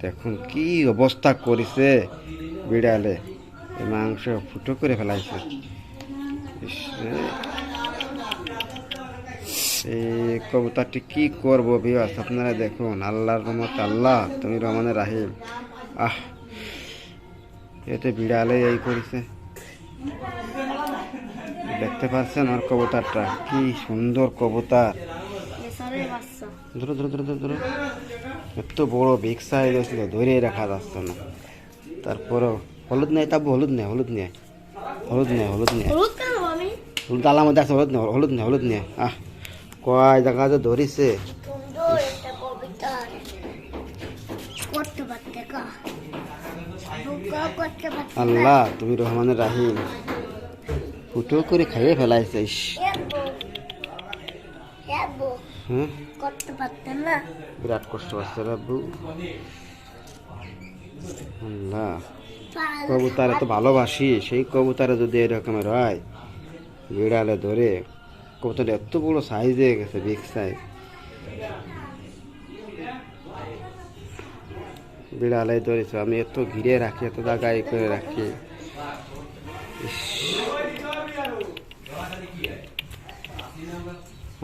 দেখুন কি অবস্থা করেছে বিড়ালে। মাংস ফুটো করে ফেলাইছে। এই কবুতরটি কি করব বিবাস আপনারা দেখুন। আল্লাহর রহমত আল্লাহ, তুমি রহমানের রাহিম। আহ, এতে বিড়ালে এই করেছে। দেখতে পাচ্ছেন আর কবুতরটা, কি সুন্দর কবুতর। ধরো ধরো ধরো ধরো ধরো এত বড় বিগ সাইজ ছিল ধরে রাখা যাচ্ছে না। তারপরেও হলুদ নেই তাবু হলুদ নেই হলুদ নেই। হলুদ নেই হলুদ নেই। হলুদ আলার মধ্যে আছে হলুদ নেই হলুদ নেই হলুদ নেই। আহ কয় জায়গা যে ধরিছে। আল্লাহ তুমি রহমানের রাহিম। ফুটো করে খাইয়ে ফেলাইছে করতে পারতেন না। বিরাট কষ্ট হচ্ছে রাব্বু আল্লাহ। কবুতারে তো ভালোবাসি সেই কবুতারে যদি এরকমের হয় বিড়ালে ধরে কবুতর এত বড় সাইজ হয়ে গেছে বিগ সাইজ বিড়ালে ধরেছে আমি এত ঘিরে রাখি এত জায়গায় করে রাখি। ইস।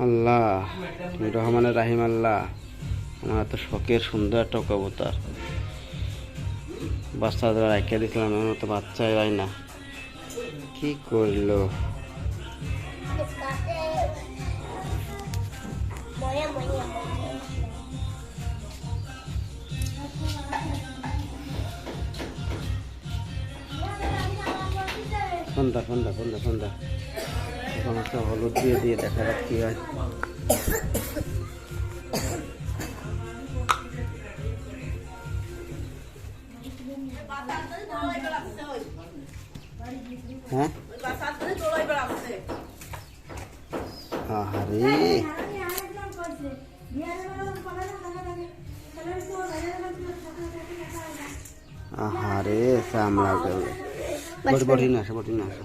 আল্লাহ রহমানের রাহিম আল্লাহ। আমার এত শখের, সুন্দর একটা কবুতর। বাচ্চাদের রেখে দিয়েছিলাম, এমন তো বাচ্চাই হয় না। কি করল? মনে মনে সন্ধ্যা সন্ধ্যা সন্ধ্যা সন্ধ্যা সমস্ত হলুদ দিয়ে দিয়ে দেখা যাক কি হয়। হ্যাঁ? আহারে। আহারে চামড়া গেল। বটি বটি না আসে বটি না আসে